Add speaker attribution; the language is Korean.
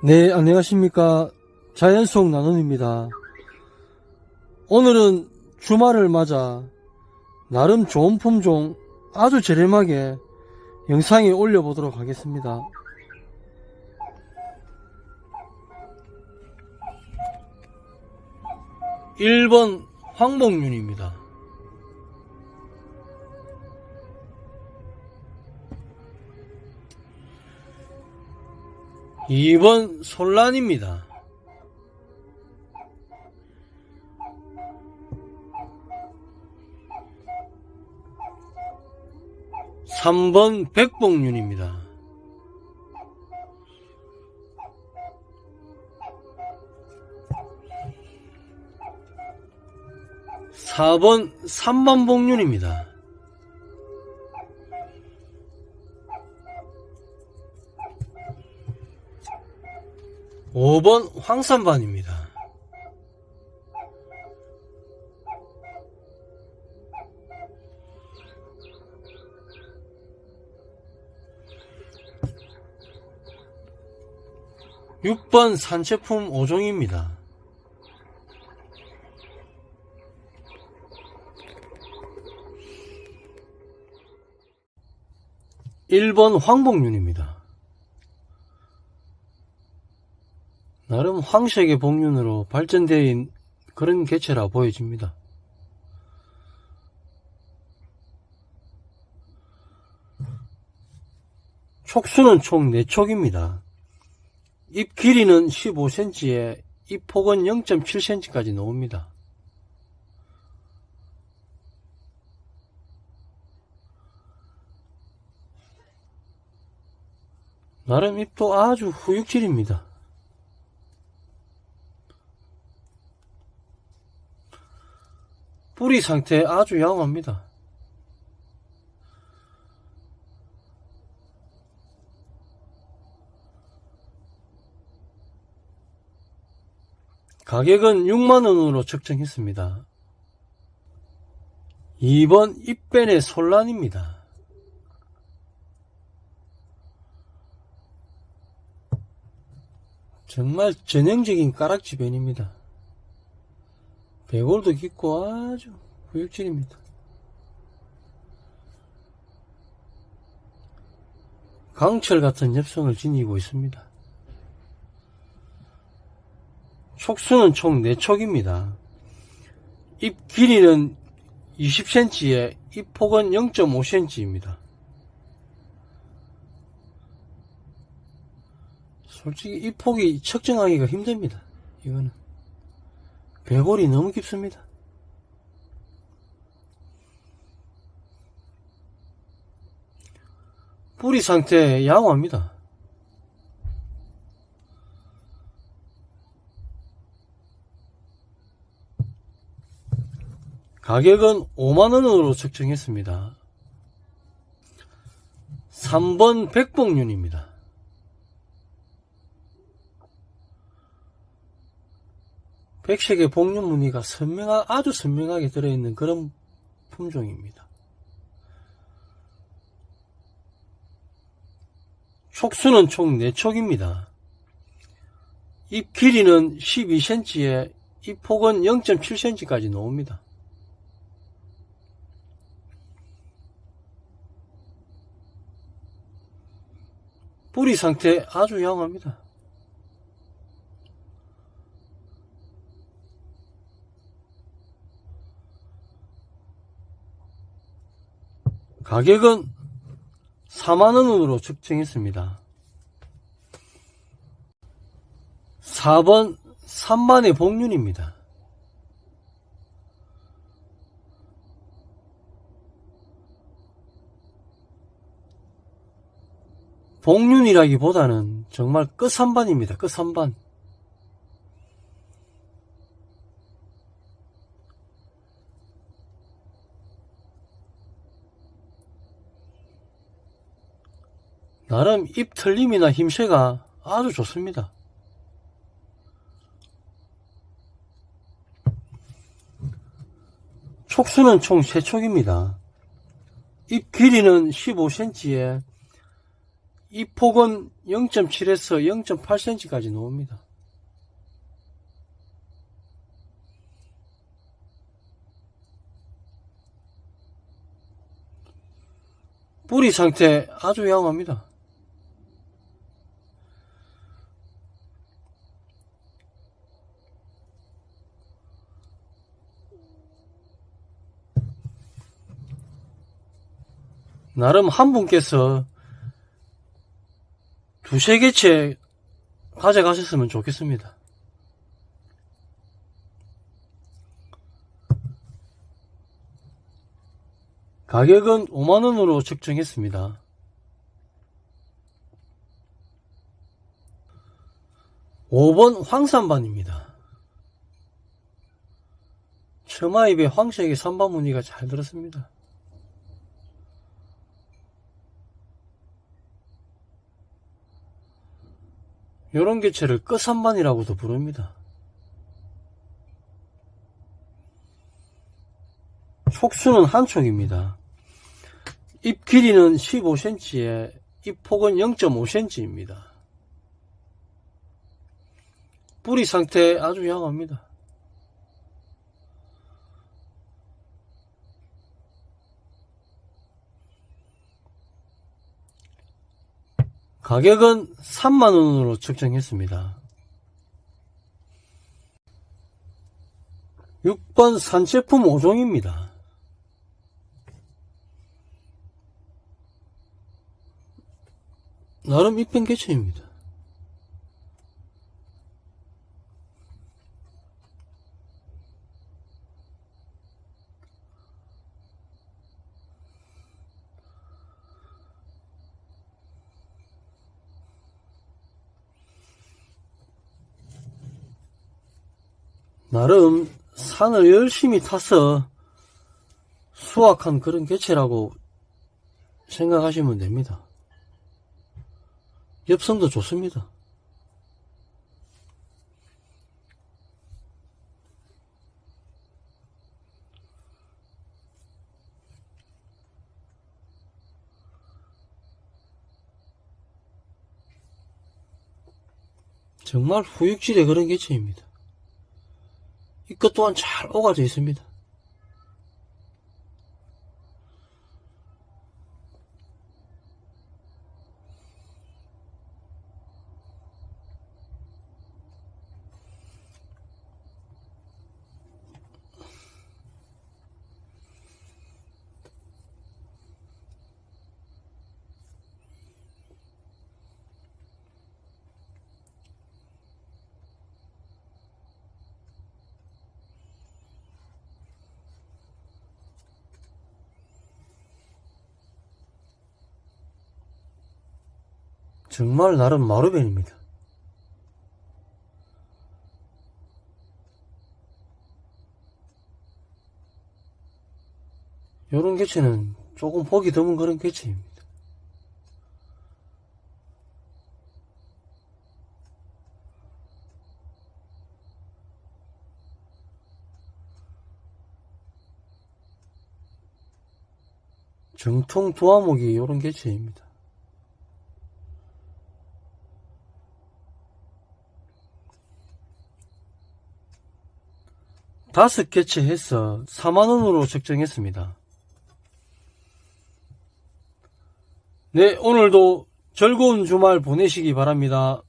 Speaker 1: 네, 안녕하십니까. 자연 속 나눔입니다. 오늘은 주말을 맞아 나름 좋은 품종 아주 저렴하게 영상에 올려보도록 하겠습니다. 일번 황복륜입니다. 2번 솔란입니다. 3번 백봉륜입니다. 4번 삼반복륜입니다. 5번 황산반입니다. 육번 산채품 5종입니다. 일번 황복륜입니다. 나름 황색의 복륜으로 발전된 그런 개체라 보여집니다. 촉수는 총 4촉입니다. 잎 길이는 15cm에 잎 폭은 0.7cm까지 나옵니다. 나름 잎도 아주 후육질입니다. 뿌리 상태 아주 양호합니다. 가격은 6만원으로 책정했습니다. 2번 입변의 솔란입니다. 정말 전형적인 까락지 변입니다. 배골도 깊고 아주 후육질입니다. 강철 같은 엽성을 지니고 있습니다. 촉수는 총 4촉입니다. 잎 길이는 20cm에 잎 폭은 0.5cm입니다. 솔직히 잎 폭이 측정하기가 힘듭니다. 이거는. 배골이 너무 깊습니다. 뿌리 상태 양호합니다. 가격은 5만원으로 책정했습니다. 3번 백봉륜입니다. 백색의 복륜 무늬가 선명하, 아주 선명하게 들어있는 그런 품종입니다. 촉수는 총 4촉입니다. 잎 길이는 12cm에 잎 폭은 0.7cm까지 나옵니다. 뿌리 상태 아주 양호합니다. 가격은 4만원으로 측정했습니다. 4번 3만의 복륜입니다. 복륜이라기보다는 정말 끝한반입니다. 끝한반. 나름 입 틀림이나 힘새가 아주 좋습니다. 촉수는 총 3촉입니다. 잎 길이는 15cm에 이 폭은 0.7에서 0.8cm까지 나옵니다. 뿌리 상태 아주 양호합니다. 나름 한 분께서 두세 개째 가져가셨으면 좋겠습니다. 가격은 5만원으로 책정했습니다. 오번 황산반입니다. 처마입에 황색의 산반 무늬가 잘 들었습니다. 요런 개체를 끝산반이라고도 부릅니다. 촉수는 한 촉입니다. 잎 길이는 15cm에 잎 폭은 0.5cm입니다. 뿌리 상태 아주 양호합니다. 가격은 3만원으로 책정했습니다. 6번 산제품 5종입니다. 나름 이쁜 개체입니다. 나름 산을 열심히 타서 수확한 그런 개체라고 생각하시면 됩니다. 엽성도 좋습니다. 정말 후육질의 그런 개체입니다. 이것 또한 잘 오가져 있습니다. 정말 나름 마루벤입니다. 요런 개체는 조금 보기 드문 그런 개체입니다. 정통 도화목이 요런 개체입니다. 다섯 개체 해서 4만원으로 책정했습니다. 네, 오늘도 즐거운 주말 보내시기 바랍니다.